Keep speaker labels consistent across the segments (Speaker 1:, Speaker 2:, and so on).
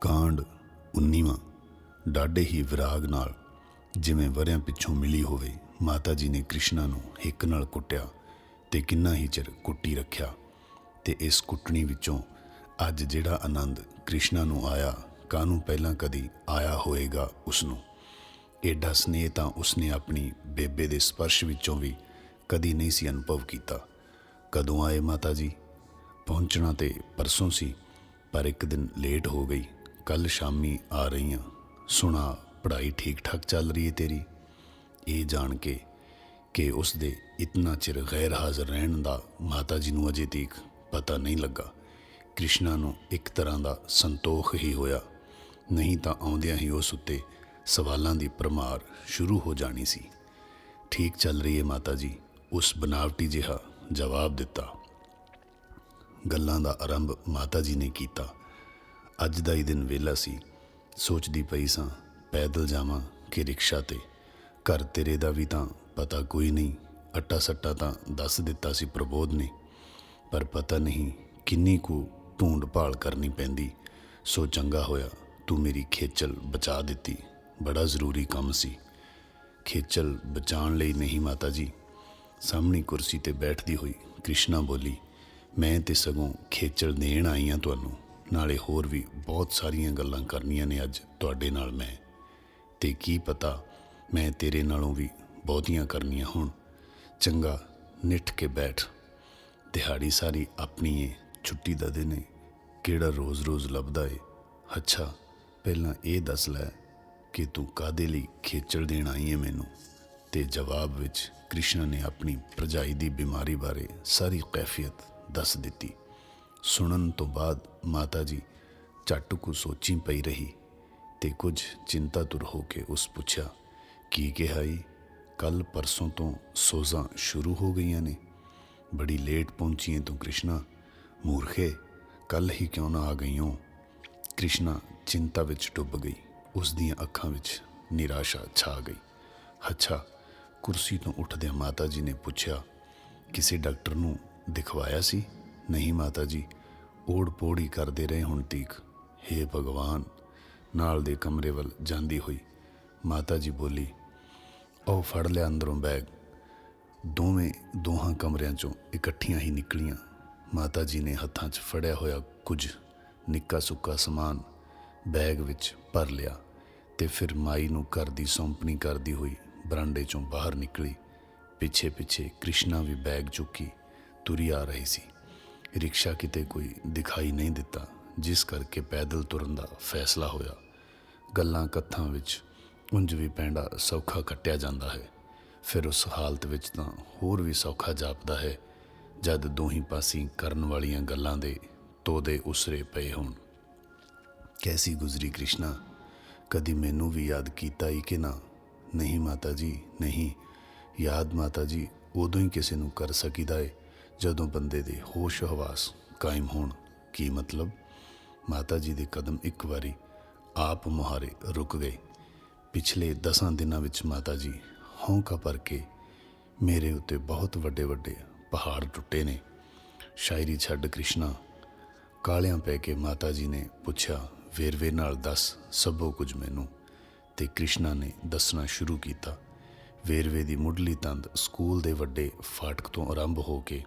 Speaker 1: ਕਾਂਡ 19ਵਾਂ ਡਾਢੇ ਹੀ ਵਿਰਾਗ ਨਾਲ ਜਿਵੇਂ ਵਰਿਆਂ ਪਿੱਛੋਂ ਮਿਲੀ ਹੋਵੇ, ਮਾਤਾ ਜੀ ਨੇ ਕ੍ਰਿਸ਼ਨਾ ਨੂੰ ਹਿੱਕ ਨਾਲ ਕੁੱਟਿਆ ਤੇ ਕਿੰਨਾ ਹੀ ਚਿਰ ਕੁੱਟੀ ਰੱਖਿਆ ਤੇ ਇਸ ਕੁੱਟਣੀ ਵਿੱਚੋਂ ਅੱਜ ਜਿਹੜਾ ਆਨੰਦ ਕ੍ਰਿਸ਼ਨਾ ਨੂੰ ਆਇਆ, ਕਾਹਨੂੰ ਪਹਿਲਾਂ ਕਦੀ ਆਇਆ ਹੋਏਗਾ ਉਸ ਨੂੰ ਏਡਾ ਸਨੇਹ ਤਾਂ ਉਸਨੇ ਆਪਣੀ ਬੇਬੇ ਦੇ ਸਪਰਸ਼ ਵਿੱਚੋਂ ਵੀ ਕਦੀ ਨਹੀਂ ਸੀ ਅਨੁਭਵ ਕੀਤਾ। ਕਦੋਂ ਆਏ ਮਾਤਾ ਜੀ? ਪਹੁੰਚਣਾ ਤੇ ਪਰਸੋਂ ਸੀ, ਪਰ ਇੱਕ ਦਿਨ ਲੇਟ ਹੋ ਗਈ। ਕੱਲ ਸ਼ਾਮੀ ਆ ਰਹੀ ਹਾਂ ਸੁਣਾ, ਪੜ੍ਹਾਈ ਠੀਕ ਠਾਕ ਚੱਲ ਰਹੀ ਹੈ ਤੇਰੀ? ਇਹ ਜਾਣ ਕੇ ਕਿ ਉਸ ਦੇ ਇਤਨਾ ਚਿਰ ਗੈਰ ਹਾਜ਼ਰ ਰਹਿਣ ਦਾ ਮਾਤਾ ਜੀ ਨੂੰ ਅਜੇ ਤੀਕ ਪਤਾ ਨਹੀਂ ਲੱਗਾ। ਕ੍ਰਿਸ਼ਨਾ ਨੂੰ ਇੱਕ ਤਰ੍ਹਾਂ ਦਾ ਸੰਤੋਖ ਹੀ ਹੋਇਆ। ਨਹੀਂ ਤਾਂ ਆਉਂਦਿਆਂ ਹੀ ਉਸ ਉੱਤੇ ਸਵਾਲਾਂ ਦੀ ਪਰਮਾਰ ਸ਼ੁਰੂ ਹੋ ਜਾਣੀ ਸੀ। ਠੀਕ ਚੱਲ ਰਹੀ ਹੈ ਮਾਤਾ ਜੀ, ਉਸ ਬਨਾਵਟੀ ਜਿਹਾ ਜਵਾਬ ਦਿੱਤਾ। ਗੱਲਾਂ ਦਾ ਆਰੰਭ ਮਾਤਾ ਜੀ ਨੇ ਕੀਤਾ। ਅੱਜ ਦਾ ਹੀ ਦਿਨ ਵਿਹਲਾ ਸੀ। ਸੋਚਦੀ ਪਈ ਸਾਂ, ਪੈਦਲ ਜਾਵਾਂ ਕਿ ਰਿਕਸ਼ਾ ਤੇ। ਘਰ ਤੇਰੇ ਦਾ ਵੀ ਤਾਂ ਪਤਾ ਕੋਈ ਨਹੀਂ ਅੱਟਾ ਸੱਟਾ ਤਾਂ ਦੱਸ ਦਿੱਤਾ ਸੀ ਪ੍ਰਬੋਧ ਨੇ। ਪਰ ਪਤਾ ਨਹੀਂ ਕਿੰਨੀ ਕੁ ਢੂੰਡ ਭਾਲ ਕਰਨੀ ਪੈਂਦੀ। ਸੋ ਚੰਗਾ ਹੋਇਆ ਤੂੰ ਮੇਰੀ ਖੇਚਲ ਬਚਾ ਦਿੱਤੀ। ਬੜਾ ਜ਼ਰੂਰੀ ਕੰਮ ਸੀ। ਖੇਚਲ ਬਚਾਉਣ ਲਈ ਨਹੀਂ ਮਾਤਾ ਜੀ ਸਾਹਮਣੀ ਕੁਰਸੀ ਤੇ ਬੈਠਦੀ ਹੋਈ ਕ੍ਰਿਸ਼ਨਾ ਬੋਲੀ, ਮੈਂ ਤੇ ਸਗੋਂ ਖੇਚਲ ਦੇਣ ਆਈ ਹਾਂ ਤੁਹਾਨੂੰ। ਨਾਲੇ ਹੋਰ ਵੀ ਬਹੁਤ ਸਾਰੀਆਂ ਗੱਲਾਂ ਕਰਨੀਆਂ ਨੇ ਅੱਜ ਤੁਹਾਡੇ ਨਾਲ ਮੈਂ। ਤੇ ਕੀ ਪਤਾ ਮੈਂ ਤੇਰੇ ਨਾਲੋਂ ਵੀ ਬਹੁਤੀਆਂ ਕਰਨੀਆਂ ਹੋਣ। ਚੰਗਾ, ਨਿੱਠ ਕੇ ਬੈਠ। ਦਿਹਾੜੀ ਸਾਰੀ ਆਪਣੀ ਏ, ਛੁੱਟੀ ਦਾ ਦਿਨ ਏ। ਕਿਹੜਾ ਰੋਜ਼-ਰੋਜ਼ ਲੱਭਦਾ ਏ। ਅੱਛਾ, ਪਹਿਲਾਂ ਇਹ ਦੱਸ ਲੈ ਕਿ ਤੂੰ ਕਾਦੇ ਲਈ ਖੇਚਲ ਦੇਣ ਆਈ ਏ ਮੈਨੂੰ? ਤੇ ਜਵਾਬ ਵਿੱਚ ਕ੍ਰਿਸ਼ਨ ਨੇ ਆਪਣੀ ਪ੍ਰਜਾਈ ਦੀ ਬਿਮਾਰੀ ਬਾਰੇ ਸਾਰੀ ਕੈਫੀਅਤ ਦੱਸ ਦਿੱਤੀ। ਸੁਣਨ ਤੋਂ ਬਾਅਦ ਮਾਤਾ ਜੀ ਝੱਟ ਕੁ ਸੋਚੀ ਪਈ ਰਹੀ ਤੇ ਕੁਝ ਚਿੰਤਾਤੁਰ ਹੋ ਕੇ ਉਸ ਪੁੱਛਿਆ, ਕੀ ਕਿਹਾ ਈ? ਕੱਲ ਪਰਸੋਂ ਤੋਂ ਸੋਜ਼ਾਂ ਸ਼ੁਰੂ ਹੋ ਗਈਆਂ ਨੇ। ਬੜੀ ਲੇਟ ਪਹੁੰਚੀਏ ਹੈ ਤੂੰ ਕ੍ਰਿਸ਼ਨਾ। ਮੂਰਖੇ ਕੱਲ ਹੀ ਕਿਉਂ ਨਾ ਆ ਗਈ ਹੋ ਕ੍ਰਿਸ਼ਨਾ ਚਿੰਤਾ ਵਿੱਚ ਡੁੱਬ ਗਈ। ਉਸ ਦੀਆਂ ਅੱਖਾਂ ਵਿੱਚ ਨਿਰਾਸ਼ਾ ਛਾ ਗਈ। ਅੱਛਾ, ਕੁਰਸੀ ਤੋਂ ਉੱਠਦਿਆਂ ਮਾਤਾ ਜੀ ਨੇ ਪੁੱਛਿਆ, ਕਿਸੇ ਡਾਕਟਰ ਨੂੰ ਦਿਖਵਾਇਆ ਸੀ? ਨਹੀਂ ਮਾਤਾ ਜੀ ਓੜ ਪੋੜੀ ਕਰਦੇ ਰਹੇ ਹੁਣ ਤੀਕ ਹੇ ਭਗਵਾਨ, ਨਾਲ ਦੇ ਕਮਰੇ ਵੱਲ ਜਾਂਦੀ ਹੋਈ ਮਾਤਾ ਜੀ ਬੋਲੀ ਉਹ ਫੜ ਲਿਆ ਅੰਦਰੋਂ ਬੈਗ। ਦੋਵੇਂ ਦੋਹਾਂ ਕਮਰਿਆਂ ਚੋਂ ਇਕੱਠੀਆਂ ਹੀ ਨਿਕਲੀਆਂ। ਮਾਤਾ ਜੀ ਨੇ ਹੱਥਾਂ 'ਚ ਫੜਿਆ ਹੋਇਆ ਕੁਝ ਨਿੱਕਾ ਸੁੱਕਾ ਸਮਾਨ ਬੈਗ ਵਿੱਚ ਭਰ ਲਿਆ ਤੇ ਫਿਰ ਮਾਈ ਨੂੰ ਘਰ ਦੀ ਸੌਂਪਣੀ ਕਰਦੀ ਹੋਈ ਬਰਾਂਡੇ 'ਚੋਂ ਬਾਹਰ ਨਿਕਲੀ। ਪਿੱਛੇ ਪਿੱਛੇ ਕ੍ਰਿਸ਼ਨਾ ਵੀ ਬੈਗ ਚੁੱਕੀ ਤੁਰੀ ਆ ਰਹੀ ਸੀ। ਰਿਕਸ਼ਾ ਕਿਤੇ ਕੋਈ ਦਿਖਾਈ ਨਹੀਂ ਦਿੱਤਾ, ਜਿਸ ਕਰਕੇ ਪੈਦਲ ਤੁਰਨ ਦਾ ਫੈਸਲਾ ਹੋਇਆ। ਗੱਲਾਂ ਕੱਥਾਂ ਵਿੱਚ ਉਂਝ ਵੀ ਪੈਂਡਾ ਸੌਖਾ ਕੱਟਿਆ ਜਾਂਦਾ ਹੈ। ਫਿਰ ਉਸ ਹਾਲਤ ਵਿੱਚ ਤਾਂ ਹੋਰ ਵੀ ਸੌਖਾ ਜਾਪਦਾ ਹੈ, ਜਦ ਦੋਹੀਂ ਪਾਸੀਂ ਕਰਨ ਵਾਲੀਆਂ ਗੱਲਾਂ ਦੇ ਤੋਦੇ ਉਸਰੇ ਪਏ ਹੋਣ। ਕੈਸੀ ਗੁਜ਼ਰੀ ਕ੍ਰਿਸ਼ਨਾ? ਕਦੀ ਮੈਨੂੰ ਵੀ ਯਾਦ ਕੀਤਾ ਹੀ ਕਿ ਨਾ? ਨਹੀਂ ਮਾਤਾ ਜੀ, ਨਹੀਂ। ਯਾਦ ਮਾਤਾ ਜੀ, ਉਦੋਂ ਹੀ ਕਿਸੇ ਨੂੰ ਕਰ ਸਕੀਦਾ ਏ। ਜਦੋਂ ਬੰਦੇ ਦੇ ਹੋਸ਼ ਹਵਾਸ ਕਾਇਮ ਹੋਣ, ਕੀ ਮਤਲਬ? ਮਾਤਾ ਜੀ ਦੇ ਕਦਮ ਇੱਕ ਵਾਰੀ ਆਪ ਮੁਹਾਰੇ ਰੁਕ ਗਏ। ਪਿਛਲੇ ਦਸਾਂ ਦਿਨਾਂ ਵਿੱਚ ਮਾਤਾ ਜੀ ਹੌਂਕਾ ਭਰ ਕੇ ਮੇਰੇ ਉੱਤੇ ਬਹੁਤ ਵੱਡੇ ਵੱਡੇ ਪਹਾੜ ਟੁੱਟੇ ਨੇ। ਸ਼ਾਇਰੀ ਛੱਡ ਕ੍ਰਿਸ਼ਨਾ, ਕਾਲਿਆਂ ਪੈ ਕੇ ਮਾਤਾ ਜੀ ਨੇ ਪੁੱਛਿਆ, ਵੇਰਵੇ ਨਾਲ ਦੱਸ ਸਭੋ ਕੁਝ ਮੈਨੂੰ? ਤੇ ਕ੍ਰਿਸ਼ਨਾ ਨੇ ਦੱਸਣਾ ਸ਼ੁਰੂ ਕੀਤਾ ਵੇਰਵੇ ਦੀ ਮੁੱਢਲੀ ਤੰਦ ਸਕੂਲ ਦੇ ਵੱਡੇ ਫਾਟਕ ਤੋਂ ਆਰੰਭ ਹੋ ਕੇ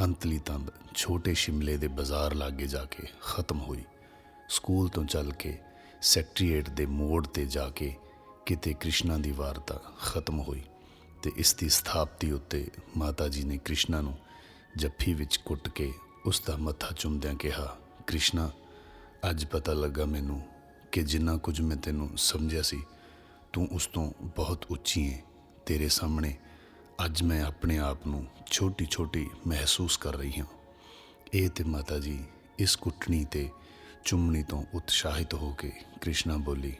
Speaker 1: ਅੰਤਲੀ ਤੰਦ ਛੋਟੇ ਸ਼ਿਮਲੇ ਦੇ ਬਾਜ਼ਾਰ ਲਾਗੇ ਜਾ ਕੇ ਖਤਮ ਹੋਈ। ਸਕੂਲ ਤੋਂ ਚੱਲ ਕੇ ਸੈਕਟਰੀਏਟ ਦੇ ਮੋੜ ਤੇ ਜਾ ਕੇ ਕਿਤੇ ਕ੍ਰਿਸ਼ਨਾ ਦੀ ਵਾਰਤਾ ਖਤਮ ਹੋਈ ਤੇ ਇਸ ਦੀ ਸਥਾਪਤੀ ਉੱਤੇ ਮਾਤਾ ਜੀ ਨੇ ਕ੍ਰਿਸ਼ਨਾ ਨੂੰ ਜੱਫੀ ਵਿੱਚ ਕੁੱਟ ਕੇ ਉਸ ਦਾ ਮੱਥਾ ਚੁੰਮਦਿਆਂ ਕਿਹਾ, ਕ੍ਰਿਸ਼ਨਾ, ਅੱਜ ਪਤਾ ਲੱਗਾ ਮੈਨੂੰ ਕਿ ਜਿੰਨਾ ਕੁਝ ਮੈਂ ਤੈਨੂੰ ਸਮਝਿਆ ਸੀ, ਤੂੰ ਉਸ ਤੋਂ ਬਹੁਤ ਉੱਚੀ ਹੈ ਤੇਰੇ ਸਾਹਮਣੇ ਅੱਜ ਮੈਂ ਆਪਣੇ ਆਪ ਨੂੰ ਛੋਟੀ ਛੋਟੀ ਮਹਿਸੂਸ ਕਰ ਰਹੀ ਹਾਂ। ਇਹ ਤੇ ਮਾਤਾ ਜੀ ਇਸ ਕੁੱਟਣੀ ਤੇ ਚੁੰਮਣੀ ਤੋਂ ਉਤਸ਼ਾਹਿਤ ਹੋ ਕੇ ਕ੍ਰਿਸ਼ਨਾ ਬੋਲੀ,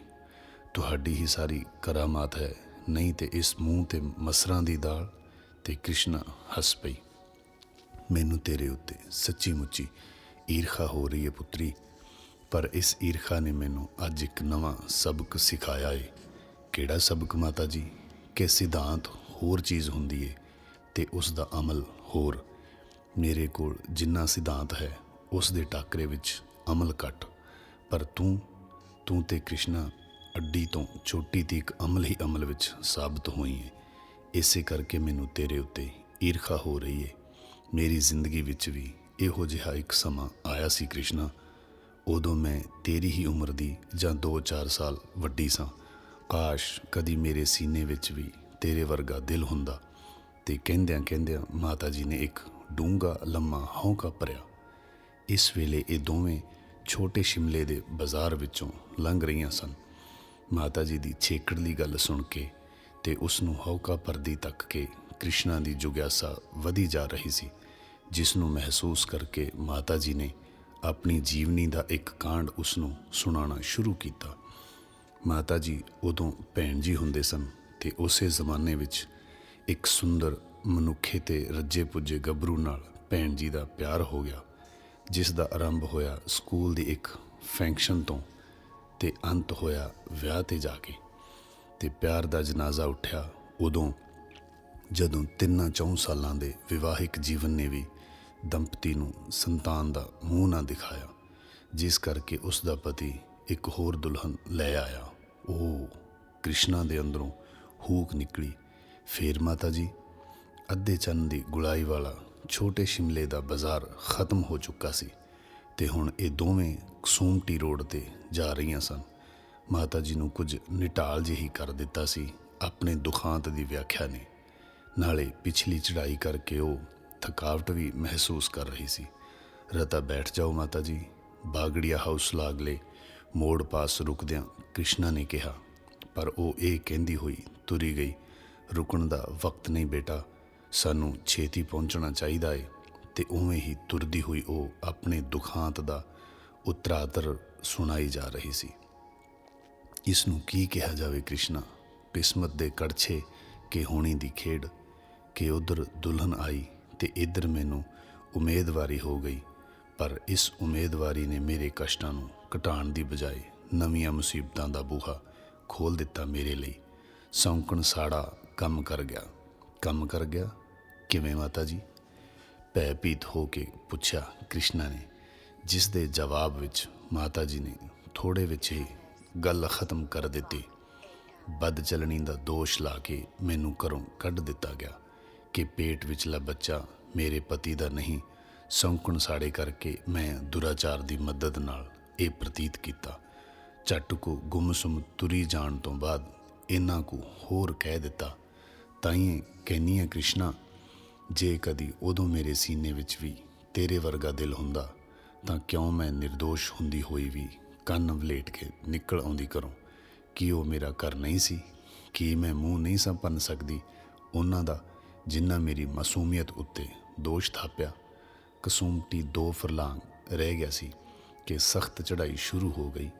Speaker 1: ਤੁਹਾਡੀ ਹੀ ਸਾਰੀ ਕਰਾਮਾਤ ਹੈ, ਨਹੀਂ ਤੇ ਇਸ ਮੂੰਹ ਤੇ ਮਸਰਾਂ ਦੀ ਦਾਲ? ਤੇ ਕ੍ਰਿਸ਼ਨਾ ਹੱਸ ਪਈ, ਮੈਨੂੰ ਤੇਰੇ ਉੱਤੇ ਸੱਚੀ ਮੁੱਚੀ ਈਰਖਾ ਹੋ ਰਹੀ ਹੈ ਪੁੱਤਰੀ, ਪਰ ਇਸ ਈਰਖਾ ਨੇ ਮੈਨੂੰ ਅੱਜ ਇੱਕ ਨਵਾਂ ਸਬਕ ਸਿਖਾਇਆ ਏ। ਕਿਹੜਾ ਸਬਕ ਮਾਤਾ ਜੀ? ਕਿ ਸਿਧਾਂਤ ਹੋਰ ਚੀਜ਼ ਹੁੰਦੀ ਏ ਤੇ ਉਸ ਦਾ ਅਮਲ ਹੋਰ। ਮੇਰੇ ਕੋਲ ਜਿੰਨਾ ਸਿਧਾਂਤ ਹੈ, ਉਸ ਦੇ ਟਾਕਰੇ ਵਿੱਚ ਅਮਲ ਘੱਟ। ਪਰ ਤੂੰ ਤੂੰ ਤੇ ਕ੍ਰਿਸ਼ਨਾ ਅੱਡੀ ਤੋਂ ਛੋਟੀ ਤੀਕ ਅਮਲ ਹੀ ਅਮਲ ਵਿੱਚ ਸਾਬਤ ਹੋਈ ਹੈ ਇਸੇ ਕਰਕੇ ਮੈਨੂੰ ਤੇਰੇ ਉੱਤੇ ਈਰਖਾ ਹੋ ਰਹੀ ਹੈ ਮੇਰੀ ਜ਼ਿੰਦਗੀ ਵਿੱਚ ਵੀ ਇਹੋ ਜਿਹਾ ਇੱਕ ਸਮਾਂ ਆਇਆ ਸੀ ਕ੍ਰਿਸ਼ਨਾ। ਉਦੋਂ ਮੈਂ ਤੇਰੀ ਹੀ ਉਮਰ ਦੀ ਜਾਂ 2-4 ਸਾਲ ਵੱਡੀ ਸਾਂ। ਕਾਸ਼ ਕਦੀ ਮੇਰੇ ਸੀਨੇ ਵਿੱਚ ਵੀ ਤੇਰੇ ਵਰਗਾ ਦਿਲ ਹੁੰਦਾ। ਤੇ ਕਹਿੰਦਿਆਂ ਕਹਿੰਦਿਆਂ ਮਾਤਾ ਜੀ ਨੇ ਇੱਕ ਡੂੰਘਾ ਲੰਮਾ ਹੌਂਕਾ ਭਰਿਆ। ਇਸ ਵੇਲੇ ਇਹ ਦੋਵੇਂ ਛੋਟੇ ਸ਼ਿਮਲੇ ਦੇ ਬਾਜ਼ਾਰ ਵਿੱਚੋਂ ਲੰਘ ਰਹੀਆਂ ਸਨ। ਮਾਤਾ ਜੀ ਦੀ ਛੇਕੜਲੀ ਗੱਲ ਸੁਣ ਕੇ ਤੇ ਉਸ ਨੂੰ ਹੌਕਾ ਪਰਦੀ ਤੱਕ ਕੇ ਕ੍ਰਿਸ਼ਨਾ ਦੀ ਜੁਗਿਆਸਾ ਵਧੀ ਜਾ ਰਹੀ ਸੀ ਜਿਸ ਨੂੰ ਮਹਿਸੂਸ ਕਰਕੇ ਮਾਤਾ ਜੀ ਨੇ ਆਪਣੀ ਜੀਵਨੀ ਦਾ ਇੱਕ ਕਾਂਡ ਉਸ ਨੂੰ ਸੁਣਾਉਣਾ ਸ਼ੁਰੂ ਕੀਤਾ। ਮਾਤਾ ਜੀ ਉਦੋਂ ਭੈਣ ਜੀ ਹੁੰਦੇ ਸਨ ਤੇ ਉਸੇ ਜ਼ਮਾਨੇ ਵਿੱਚ ਇੱਕ ਸੁੰਦਰ ਮਨੁੱਖੇ ਤੇ ਰੱਜੇ ਪੁੱਜੇ ਗੱਭਰੂ ਨਾਲ ਭੈਣ ਜੀ ਦਾ ਪਿਆਰ ਹੋ ਗਿਆ, ਜਿਸ ਦਾ ਆਰੰਭ ਹੋਇਆ ਸਕੂਲ ਦੀ ਇੱਕ ਫੰਕਸ਼ਨ ਤੋਂ ਤੇ ਅੰਤ ਹੋਇਆ ਵਿਆਹ ਤੇ ਜਾ ਕੇ। ਤੇ ਪਿਆਰ ਦਾ ਜਨਾਜ਼ਾ ਉੱਠਿਆ ਉਦੋਂ, ਜਦੋਂ ਤਿੰਨਾਂ ਚੌਂ ਸਾਲਾਂ ਦੇ ਵਿਵਾਹਿਕ ਜੀਵਨ ਨੇ ਵੀ ਦੰਪਤੀ ਨੂੰ ਸੰਤਾਨ ਦਾ ਮੂੰਹ ਨਾ ਦਿਖਾਇਆ, ਜਿਸ ਕਰਕੇ ਉਸ ਦਾ ਪਤੀ ਇੱਕ ਹੋਰ ਦੁਲਹਨ ਲੈ ਆਇਆ। ਉਹ ਕ੍ਰਿਸ਼ਨਾ ਦੇ ਅੰਦਰੋਂ ਹੂਕ ਨਿਕਲੀ। ਫੇਰ ਮਾਤਾ ਜੀ ਅੱਧੇ ਚੰਨ ਦੀ ਗੁਲਾਈ ਵਾਲਾ ਛੋਟੇ ਸ਼ਿਮਲੇ ਦਾ ਬਾਜ਼ਾਰ ਖਤਮ ਹੋ ਚੁੱਕਾ ਸੀ ਤੇ ਹੁਣ ਇਹ ਦੋਵੇਂ ਕਸੂਮਟੀ ਰੋਡ ਤੇ ਜਾ ਰਹੀਆਂ ਸਨ। ਮਾਤਾ ਜੀ ਨੂੰ ਕੁਝ ਨਿਟਾਲ ਜਿਹੀ ਕਰ ਦਿੱਤਾ ਸੀ ਆਪਣੇ ਦੁਖਾਂਤ ਦੀ ਵਿਆਖਿਆ ਨੇ। ਨਾਲੇ ਪਿਛਲੀ ਚੜ੍ਹਾਈ ਕਰਕੇ ਉਹ ਥਕਾਵਟ ਵੀ ਮਹਿਸੂਸ ਕਰ ਰਹੀ ਸੀ। ਰਤਾ ਬੈਠ ਜਾਓ ਮਾਤਾ ਜੀ ਬਾਗੜੀਆ ਹਾਊਸ ਲਾਗਲੇ ਮੋੜ ਪਾਸ ਰੁਕਦਿਆਂ ਕ੍ਰਿਸ਼ਨਾ ਨੇ ਕਿਹਾ, ਪਰ ਉਹ ਇਹ ਕਹਿੰਦੀ ਹੋਈ ਤੁਰੀ ਗਈ, ਰੁਕਣ ਦਾ ਵਕਤ ਨਹੀਂ ਬੇਟਾ, ਸਾਨੂੰ ਛੇਤੀ ਪਹੁੰਚਣਾ ਚਾਹੀਦਾ ਏ। ਤੇ ਉਵੇਂ ਹੀ ਤੁਰਦੀ ਹੋਈ ਉਹ ਆਪਣੇ ਦੁਖਾਂਤ ਦਾ ਉਤਰਾਤਰ ਸੁਣਾਈ ਜਾ ਰਹੀ ਸੀ। ਇਸ ਨੂੰ ਕੀ ਕਿਹਾ ਜਾਵੇ ਕ੍ਰਿਸ਼ਨਾ? ਕਿਸਮਤ ਦੇ ਕੜਛੇ ਕਿ ਹੋਣੀ ਦੀ ਖੇਡ, ਕਿ ਉਧਰ ਦੁਲਹਨ ਆਈ ਤੇ ਇੱਧਰ ਮੈਨੂੰ ਉਮੀਦਵਾਰੀ ਹੋ ਗਈ, ਪਰ ਇਸ ਉਮੀਦਵਾਰੀ ਨੇ ਮੇਰੇ ਕਸ਼ਟਾਂ ਨੂੰ ਘਟਾਉਣ ਦੀ ਬਜਾਏ ਨਵੀਆਂ ਮੁਸੀਬਤਾਂ ਦਾ ਬੂਹਾ ਖੋਲ ਦਿੱਤਾ ਮੇਰੇ ਲਈ। ਸੌਂਕਣ ਸਾੜਾ ਕੰਮ ਕਰ ਗਿਆ। ਕੰਮ ਕਰ ਗਿਆ? ਕਿਵੇਂ ਮਾਤਾ ਜੀ? ਭੈਭੀਤ ਹੋ ਕੇ ਪੁੱਛਿਆ ਕ੍ਰਿਸ਼ਨਾ ਨੇ, ਜਿਸ ਦੇ ਜਵਾਬ ਵਿੱਚ ਮਾਤਾ ਜੀ ਨੇ ਥੋੜੇ ਵਿੱਚ ਹੀ ਗੱਲ ਖਤਮ ਕਰ ਦਿੱਤੀ। ਬਦ ਚਲਣੀ ਦਾ ਦੋਸ਼ ਲਾ ਕੇ ਮੈਨੂੰ ਘਰੋਂ ਕੱਢ ਦਿੱਤਾ ਗਿਆ ਕਿ ਪੇਟ ਵਿਚਲਾ ਬੱਚਾ ਮੇਰੇ ਪਤੀ ਦਾ ਨਹੀਂ। ਸੌਂਕਣ ਸਾੜੇ ਕਰਕੇ ਮੈਂ ਦੁਰਾਚਾਰ ਦੀ ਮਦਦ ਨਾਲ ਇਹ ਪ੍ਰਤੀਤ ਕੀਤਾ। ਝੱਟ ਕੋ ਗੁੰਮਸੁਮ ਤੁਰੀ ਜਾਣ ਤੋਂ ਬਾਅਦ ਇਹਨਾਂ ਕੋ ਹੋਰ ਕਹਿ ਦਿੱਤਾ, ਤਾਈਂ ਕਹਿੰਨੀ ਹੈ ਕ੍ਰਿਸ਼ਨਾ, ਜੇ ਕਦੀ ਉਦੋਂ ਮੇਰੇ ਸੀਨੇ ਵਿੱਚ ਵੀ ਤੇਰੇ ਵਰਗਾ ਦਿਲ ਹੁੰਦਾ, ਤਾਂ ਕਿਉਂ ਮੈਂ નિર્ਦੋਸ਼ ਹੁੰਦੀ ਹੋਈ ਵੀ ਕੰਨ ਵਲੇਟ ਕੇ ਨਿਕਲ ਆਉਂਦੀ ਕਰੂੰ? ਕੀ ਉਹ ਮੇਰਾ ਘਰ ਨਹੀਂ ਸੀ? ਕੀ ਮੈਂ ਮੂੰਹ ਨਹੀਂ ਸਾਂ ਭੰਨ ਸਕਦੀ? ਉਹਨਾਂ ਦਾ ਜਿਨ੍ਹਾਂ ਮੇਰੀ ਮਾਸੂਮੀਅਤ ਉੱਤੇ ਦੋਸ਼ ਥਾਪਿਆ, ਕਸੂਮਟੀ ਦੋ ਫਰਲਾਂਗ ਰਹਿ ਗਿਆ ਸੀ। ਕਿ ਸਖਤ ਚੜ੍ਹਾਈ ਸ਼ੁਰੂ ਹੋ ਗਈ।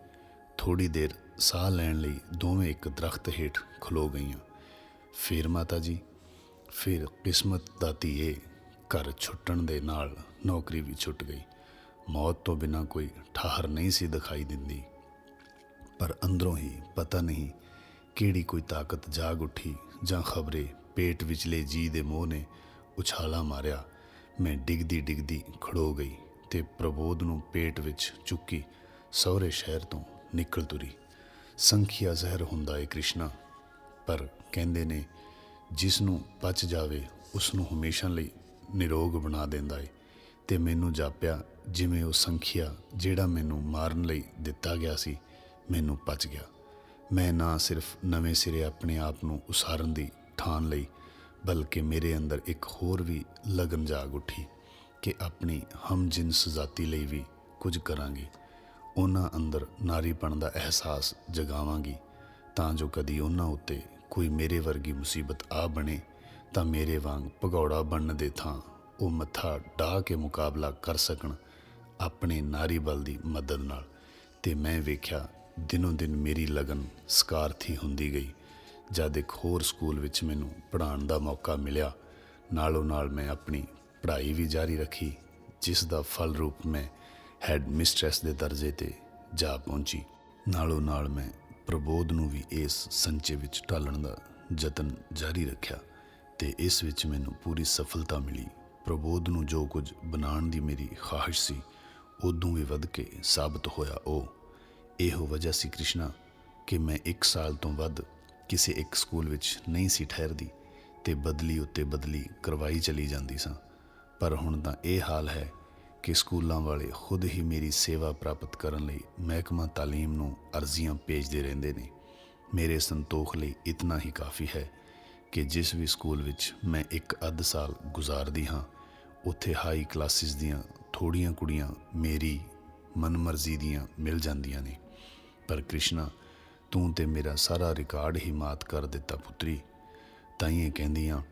Speaker 1: ਥੋੜੀ ਦੇਰ ਸਾਹ ਲੈਣ ਲਈ ਦੋਵੇਂ ਇੱਕ ਦਰਖਤ ਹੇਠ ਖਲੋ ਗਈਆਂ। ਫਿਰ ਮਾਤਾ ਜੀ, ਫਿਰ ਕਿਸਮਤ ਦਾ ਧੀਏ ਘਰ ਛੁੱਟਣ ਦੇ ਨਾਲ ਨੌਕਰੀ ਵੀ ਛੁੱਟ ਗਈ। ਮੌਤ ਤੋਂ ਬਿਨਾ ਕੋਈ ਠਾਹਰ ਨਹੀਂ ਸੀ ਦਿਖਾਈ ਦਿੰਦੀ। ਪਰ ਅੰਦਰੋਂ ਹੀ ਪਤਾ ਨਹੀਂ ਕਿਹੜੀ ਕੋਈ ਤਾਕਤ ਜਾਗ ਉੱਠੀ ਜਾਂ ਖਬਰੇ ਪੇਟ ਵਿਚਲੇ ਜੀ ਦੇ ਮੋਹ ਨੇ ਉਛਾਲਾ ਮਾਰਿਆ। ਮੈਂ ਡਿੱਗਦੀ ਡਿੱਗਦੀ ਖੜੋ ਗਈ। ਤੇ ਪ੍ਰਬੋਧ ਨੂੰ ਪੇਟ ਵਿੱਚ ਚੁੱਕੀ ਸਹੁਰੇ ਸ਼ਹਿਰ ਤੋਂ ਨਿਕਲ ਤੁਰੀ। ਸੰਖਿਆ ਜ਼ਹਿਰ ਹੁੰਦਾ ਏ ਕ੍ਰਿਸ਼ਨਾ, ਪਰ ਕਹਿੰਦੇ ਨੇ, ਜਿਸ ਨੂੰ ਪਚ ਜਾਵੇ, ਉਸ ਨੂੰ ਹਮੇਸ਼ਾ ਲਈ ਨਿਰੋਗ ਬਣਾ ਦਿੰਦਾ ਏ ਤੇ ਮੈਨੂੰ ਜਾਪਿਆ, ਜਿਵੇਂ ਉਹ ਸੰਖਿਆ ਜਿਹੜਾ ਮੈਨੂੰ ਮਾਰਨ ਲਈ ਦਿੱਤਾ ਗਿਆ ਸੀ, ਮੈਨੂੰ ਪਚ ਗਿਆ। ਮੈਂ ਨਾ ਸਿਰਫ ਨਵੇਂ ਸਿਰੇ ਆਪਣੇ ਆਪ ਨੂੰ ਉਸਾਰਨ ਦੀ ਠਾਣ ਲਈ, ਬਲਕਿ ਮੇਰੇ ਅੰਦਰ ਇੱਕ ਹੋਰ ਵੀ ਲਗਨ ਜਾਗ ਉੱਠੀ। ਕਿ ਆਪਣੀ ਹਮਜਿਨਸ ਜ਼ਾਤੀ ਲਈ ਵੀ ਕੁਝ ਕਰਾਂਗੀ। ਉਹਨਾਂ ਅੰਦਰ ਨਾਰੀਪਣ ਦਾ ਅਹਿਸਾਸ ਜਗਾਵਾਂਗੀ, ਤਾਂ ਜੋ ਕਦੀ ਉਹਨਾਂ ਉੱਤੇ ਕੋਈ ਮੇਰੇ ਵਰਗੀ ਮੁਸੀਬਤ ਆ ਬਣੇ, ਤਾਂ ਮੇਰੇ ਵਾਂਗ ਭਗੌੜਾ ਬਣਨ ਦੇ ਥਾਂ ਉਹ ਮੱਥਾ ਢਾ ਕੇ ਮੁਕਾਬਲਾ ਕਰ ਸਕਣ ਆਪਣੇ ਨਾਰੀ ਬਲ ਦੀ ਮਦਦ ਨਾਲ। ਤੇ ਮੈਂ ਵੇਖਿਆ, ਦਿਨੋਂ ਦਿਨ ਮੇਰੀ ਲਗਨ ਸਕਾਰਥੀ ਹੁੰਦੀ ਗਈ, ਜਦ ਇੱਕ ਹੋਰ ਸਕੂਲ ਵਿੱਚ ਮੈਨੂੰ ਪੜ੍ਹਾਉਣ ਦਾ ਮੌਕਾ ਮਿਲਿਆ। ਨਾਲੋਂ ਨਾਲ ਮੈਂ ਆਪਣੀ ਪੜ੍ਹਾਈ ਵੀ ਜਾਰੀ ਰੱਖੀ, ਜਿਸ ਦਾ ਫਲ ਰੂਪ ਮੈਂ ਹੈਡ ਮਿਸਟ੍ਰੈਸ ਦੇ ਦਰਜੇ ਤੇ ਜਾ ਪਹੁੰਚੀ। ਨਾਲੋਂ ਨਾਲ ਮੈਂ ਪ੍ਰਬੋਧ ਨੂੰ ਵੀ ਇਸ ਸੰਚੇ ਵਿੱਚ ਢਾਲਣ ਦਾ ਯਤਨ ਜਾਰੀ ਰੱਖਿਆ ਤੇ ਇਸ ਵਿੱਚ ਮੈਨੂੰ ਪੂਰੀ ਸਫਲਤਾ ਮਿਲੀ। ਪ੍ਰਬੋਧ ਨੂੰ ਜੋ ਕੁਝ ਬਣਾਉਣ ਦੀ ਮੇਰੀ ਖਾਹਿਸ਼ ਸੀ, ਉਦੋਂ ਵੀ ਵੱਧ ਕੇ ਸਾਬਤ ਹੋਇਆ ਉਹ। ਇਹੋ ਵਜ੍ਹਾ ਸੀ ਕ੍ਰਿਸ਼ਨਾ, ਕਿ ਮੈਂ 1 ਸਾਲ ਤੋਂ ਵੱਧ ਕਿਸੇ ਇੱਕ ਸਕੂਲ ਵਿੱਚ ਨਹੀਂ ਸੀ ਠਹਿਰਦੀ ਤੇ ਬਦਲੀ ਉੱਤੇ ਬਦਲੀ ਕਰਵਾਈ ਚਲੀ ਜਾਂਦੀ ਸਾਂ। ਪਰ ਹੁਣ ਤਾਂ ਇਹ ਹਾਲ ਹੈ ਕਿ ਸਕੂਲਾਂ ਵਾਲੇ ਖੁਦ ਹੀ ਮੇਰੀ ਸੇਵਾ ਪ੍ਰਾਪਤ ਕਰਨ ਲਈ ਮਹਿਕਮਾ ਤਾਲੀਮ ਨੂੰ ਅਰਜ਼ੀਆਂ ਭੇਜਦੇ ਰਹਿੰਦੇ ਨੇ। ਮੇਰੇ ਸੰਤੋਖ ਲਈ ਇਤਨਾ ਹੀ ਕਾਫੀ ਹੈ ਕਿ ਜਿਸ ਵੀ ਸਕੂਲ ਵਿੱਚ ਮੈਂ ਇੱਕ ਅੱਧ ਸਾਲ ਗੁਜ਼ਾਰਦੀ ਹਾਂ, ਉੱਥੇ ਹਾਈ ਕਲਾਸਿਸ ਦੀਆਂ ਥੋੜੀਆਂ ਕੁੜੀਆਂ ਮੇਰੀ ਮਨਮਰਜ਼ੀ ਦੀਆਂ ਮਿਲ ਜਾਂਦੀਆਂ ਨੇ। ਪਰ ਕ੍ਰਿਸ਼ਨਾ, ਤੂੰ ਤੇ ਮੇਰਾ ਸਾਰਾ ਰਿਕਾਰਡ ਹੀ ਮਾਤ ਕਰ ਦਿੱਤਾ ਪੁੱਤਰੀ। ਤਾਈਂ ਕਹਿੰਦੀਆਂ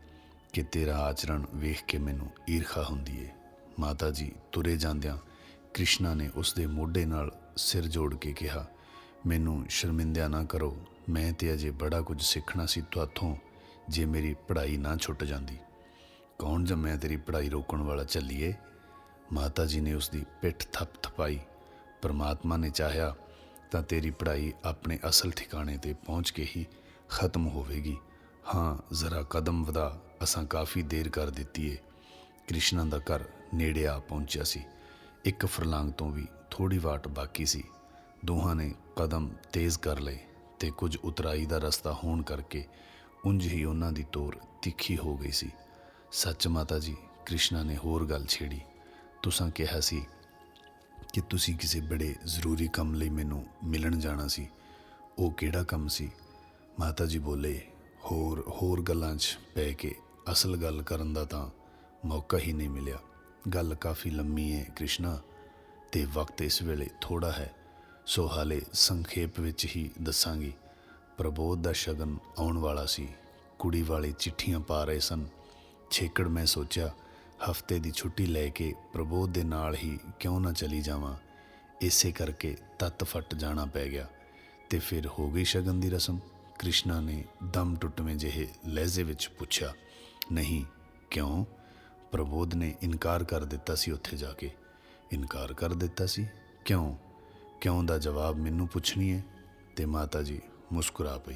Speaker 1: ਕਿ ਤੇਰਾ ਆਚਰਣ ਵੇਖ ਕੇ ਮੈਨੂੰ ਈਰਖਾ ਹੁੰਦੀ ਏ। ਮਾਤਾ ਜੀ ਤੁਰੇ ਜਾਂਦਿਆਂ ਕ੍ਰਿਸ਼ਨਾ ਨੇ ਉਸ ਦੇ ਮੋਢੇ ਨਾਲ ਸਿਰ ਜੋੜ ਕੇ ਕਿਹਾ, ਮੈਨੂੰ ਸ਼ਰਮਿੰਦਿਆ ਨਾ ਕਰੋ, ਮੈਂ ਤੇ ਅਜੇ ਬੜਾ ਕੁਝ ਸਿੱਖਣਾ ਸੀ ਤੁਹਾਥੋਂ, ਜੇ ਮੇਰੀ ਪੜ੍ਹਾਈ ਨਾ ਛੁੱਟ ਜਾਂਦੀ। ਕੌਣ ਜੰਮਿਆ ਤੇਰੀ ਪੜ੍ਹਾਈ ਰੋਕਣ ਵਾਲਾ ਚੱਲੀਏ ਮਾਤਾ ਜੀ ਨੇ ਉਸ ਦੀ ਪਿੱਠ ਥਪ ਥਪਾਈ। ਪਰਮਾਤਮਾ ਨੇ ਚਾਹਿਆ ਤਾਂ ਤੇਰੀ ਪੜ੍ਹਾਈ ਆਪਣੇ ਅਸਲ ਠਿਕਾਣੇ ਤੇ ਪਹੁੰਚ ਕੇ ਹੀ ਖਤਮ ਹੋਵੇਗੀ। ਹਾਂ, ਜ਼ਰਾ ਕਦਮ ਵਧਾ ਅਸਾਂ ਕਾਫੀ ਦੇਰ ਕਰ ਦਿੱਤੀ ਏ। ਕ੍ਰਿਸ਼ਨਾ ਦਾ ਘਰ ਨੇੜੇ ਆ ਪਹੁੰਚਿਆ ਸੀ। ਇੱਕ ਫਰਲਾਂਗ ਤੋਂ ਵੀ ਥੋੜੀ ਵਾਟ ਬਾਕੀ ਸੀ। ਦੋਹਾਂ ਨੇ ਕਦਮ ਤੇਜ਼ ਕਰ ਲਏ ਤੇ ਕੁਝ ਉਤਰਾਈ ਦਾ ਰਸਤਾ ਹੋਣ ਕਰਕੇ ਉਂਝ ਹੀ ਉਹਨਾਂ ਦੀ ਤੋਰ ਤਿੱਖੀ ਹੋ ਗਈ ਸੀ। ਸੱਚ ਮਾਤਾ ਜੀ, ਕ੍ਰਿਸ਼ਨਾ ਨੇ ਹੋਰ ਗੱਲ ਛੇੜੀ। ਤੁਸਾਂ ਕਿਹਾ ਸੀ ਕਿ ਤੁਸੀਂ ਕਿਸੇ ਬੜੇ ਜ਼ਰੂਰੀ ਕੰਮ ਲਈ ਮੈਨੂੰ ਮਿਲਣ ਜਾਣਾ ਸੀ। ਉਹ ਕਿਹੜਾ ਕੰਮ ਸੀ? ਮਾਤਾ ਜੀ ਬੋਲੇ, ਹੋਰ ਹੋਰ ਗੱਲਾਂ 'ਚ ਪੈ ਕੇ ਅਸਲ ਗੱਲ ਕਰਨ ਦਾ ਤਾਂ ਮੌਕਾ ਹੀ ਨਹੀਂ ਮਿਲਿਆ। ਗੱਲ ਕਾਫੀ ਲੰਮੀ ਹੈ ਕ੍ਰਿਸ਼ਨਾ, ਤੇ ਵਕਤ ਇਸ ਵੇਲੇ ਥੋੜਾ ਹੈ, ਸੋ ਹਾਲੇ ਸੰਖੇਪ ਵਿੱਚ ਹੀ ਦੱਸਾਂਗੀ। ਪ੍ਰਬੋਧ ਦਾ ਸ਼ਗਨ ਆਉਣ ਵਾਲਾ ਸੀ। ਕੁੜੀ ਵਾਲੇ ਚਿੱਠੀਆਂ ਪਾ ਰਹੇ ਸਨ। ਛੇਕੜ ਮੈਂ ਸੋਚਿਆ, ਹਫ਼ਤੇ ਦੀ ਛੁੱਟੀ ਲੈ ਕੇ ਪ੍ਰਬੋਧ ਦੇ ਨਾਲ ਹੀ ਕਿਉਂ ਨਾ ਚਲੀ ਜਾਵਾਂ? ਇਸੇ ਕਰਕੇ ਤੱਤ ਫਟ ਜਾਣਾ ਪੈ ਗਿਆ, ਤੇ ਫਿਰ ਹੋ ਗਈ ਸ਼ਗਨ ਦੀ ਰਸਮ। ਕ੍ਰਿਸ਼ਨਾ ਨੇ ਦਮ ਟੁੱਟਵੇਂ ਜਿਹੇ ਲਹਿਜ਼ੇ ਵਿੱਚ ਪੁੱਛਿਆ ਨਹੀਂ, ਕਿਉਂ? ਪ੍ਰਬੋਧ ਨੇ ਇਨਕਾਰ ਕਰ ਦਿੱਤਾ ਸੀ ਉੱਥੇ ਜਾ ਕੇ। ਇਨਕਾਰ ਕਰ ਦਿੱਤਾ ਸੀ? ਕਿਉਂ? ਕਿਉਂ ਦਾ ਜਵਾਬ ਮੈਨੂੰ ਪੁੱਛਣੀ ਹੈ ਤੇ ਮਾਤਾ ਜੀ ਮੁਸਕਰਾ ਪਈ।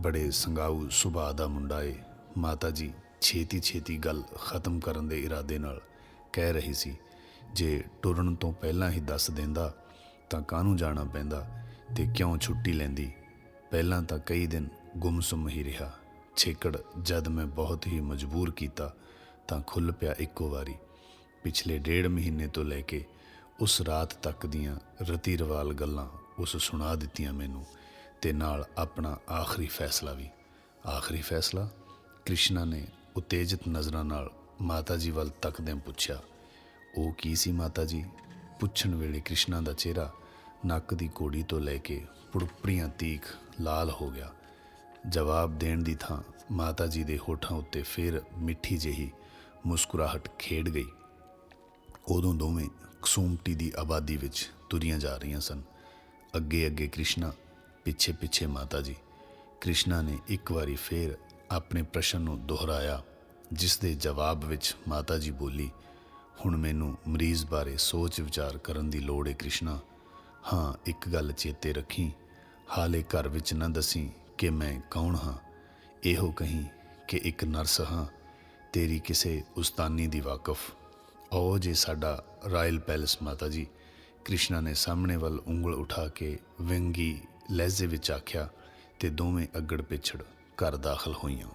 Speaker 1: ਬੜੇ ਸੰਗਾਊ ਸੁਭਾਅ ਦਾ ਮੁੰਡਾ ਏ। ਮਾਤਾ ਜੀ ਛੇਤੀ ਛੇਤੀ ਗੱਲ ਖਤਮ ਕਰਨ ਦੇ ਇਰਾਦੇ ਨਾਲ ਕਹਿ ਰਹੀ ਸੀ, ਜੇ ਟੁਰਨ ਤੋਂ ਪਹਿਲਾਂ ਹੀ ਦੱਸ ਦਿੰਦਾ ਤਾਂ ਕਾਹਨੂੰ ਜਾਣਾ ਪੈਂਦਾ ਤੇ ਕਿਉਂ ਛੁੱਟੀ ਲੈਂਦੀ? ਪਹਿਲਾਂ ਤਾਂ ਕਈ ਦਿਨ ਗੁੰਮਸੁੰਮ ਹੀ ਰਿਹਾ। ਛੇਕੜ ਜਦ ਮੈਂ ਬਹੁਤ ਹੀ ਮਜਬੂਰ ਕੀਤਾ ਤਾਂ ਖੁੱਲ ਪਿਆ ਇੱਕੋ ਵਾਰੀ। ਪਿਛਲੇ ਡੇਢ ਮਹੀਨੇ ਤੋਂ ਲੈ ਕੇ ਉਸ ਰਾਤ ਤੱਕ ਦੀਆਂ ਰਤੀ ਰਵਾਲ ਗੱਲਾਂ ਉਸ ਸੁਣਾ ਦਿੱਤੀਆਂ ਮੈਨੂੰ ਤੇ ਨਾਲ ਆਪਣਾ ਆਖਰੀ ਫੈਸਲਾ ਵੀ। ਆਖਰੀ ਫੈਸਲਾ? ਕ੍ਰਿਸ਼ਨਾ ਨੇ ਉਤੇਜਿਤ ਨਜ਼ਰਾਂ ਨਾਲ ਮਾਤਾ ਜੀ ਵੱਲ ਤੱਕਦਿਆਂ ਪੁੱਛਿਆ, ਉਹ ਕੀ ਸੀ ਮਾਤਾ ਜੀ ਪੁੱਛਣ ਵੇਲੇ ਕ੍ਰਿਸ਼ਨਾ ਦਾ ਚਿਹਰਾ ਨੱਕ ਦੀ ਕੋੜੀ ਤੋਂ ਲੈ ਕੇ ਪੁੜਪੜੀਆਂ ਤੀਖ ਲਾਲ ਹੋ ਗਿਆ। ਜਵਾਬ ਦੇਣ ਦੀ ਥਾਂ ਮਾਤਾ ਜੀ ਦੇ ਹੋਠਾਂ ਉੱਤੇ ਫੇਰ ਮਿੱਠੀ ਜਿਹੀ ਮੁਸਕਰਾਹਟ ਖੇਡ ਗਈ। ਉਦੋਂ ਦੋਵੇਂ ਕਸੂਮਟੀ ਦੀ ਆਬਾਦੀ ਵਿੱਚ ਤੁਰੀਆਂ ਜਾ ਰਹੀਆਂ ਸਨ। ਅੱਗੇ ਅੱਗੇ ਕ੍ਰਿਸ਼ਨਾ, ਪਿੱਛੇ ਪਿੱਛੇ ਮਾਤਾ ਜੀ ਕ੍ਰਿਸ਼ਨਾ ਨੇ ਇੱਕ ਵਾਰੀ ਫੇਰ ਆਪਣੇ ਪ੍ਰਸ਼ਨ ਨੂੰ ਦੁਹਰਾਇਆ, ਜਿਸ ਦੇ ਜਵਾਬ ਵਿੱਚ ਮਾਤਾ ਜੀ ਬੋਲੀ, ਹੁਣ ਮੈਨੂੰ ਮਰੀਜ਼ ਬਾਰੇ ਸੋਚ ਵਿਚਾਰ ਕਰਨ ਦੀ ਲੋੜ ਹੈ ਕ੍ਰਿਸ਼ਨਾ। ਹਾਂ, ਇੱਕ ਗੱਲ ਚੇਤੇ ਰੱਖੀ, ਹਾਲੇ ਘਰ ਵਿੱਚ ਨਾ ਦਸੀ ਕਿ ਮੈਂ ਕੌਣ ਹਾਂ? ਇਹੋ ਕਹੀਂ ਕਿ ਇੱਕ ਨਰਸ ਹਾਂ। ਤੇਰੀ ਕਿਸੇ ਉਸਤਾਨੀ ਦੀ ਵਾਕਫ। ਉਹ ਜੇ ਸਾਡਾ ਰਾਇਲ ਪੈਲਸ ਮਾਤਾ ਜੀ, ਕ੍ਰਿਸ਼ਨਾ ਨੇ ਸਾਹਮਣੇ ਵੱਲ ਉਂਗਲ ਉਠਾ ਕੇ ਵਿੰਗੀ ਲਹਿਜ਼ੇ ਵਿੱਚ ਆਖਿਆ, ਤੇ ਦੋਵੇਂ ਅੱਗੜ ਪਿਛੜ ਘਰ ਦਾਖਲ ਹੋਈਆਂ।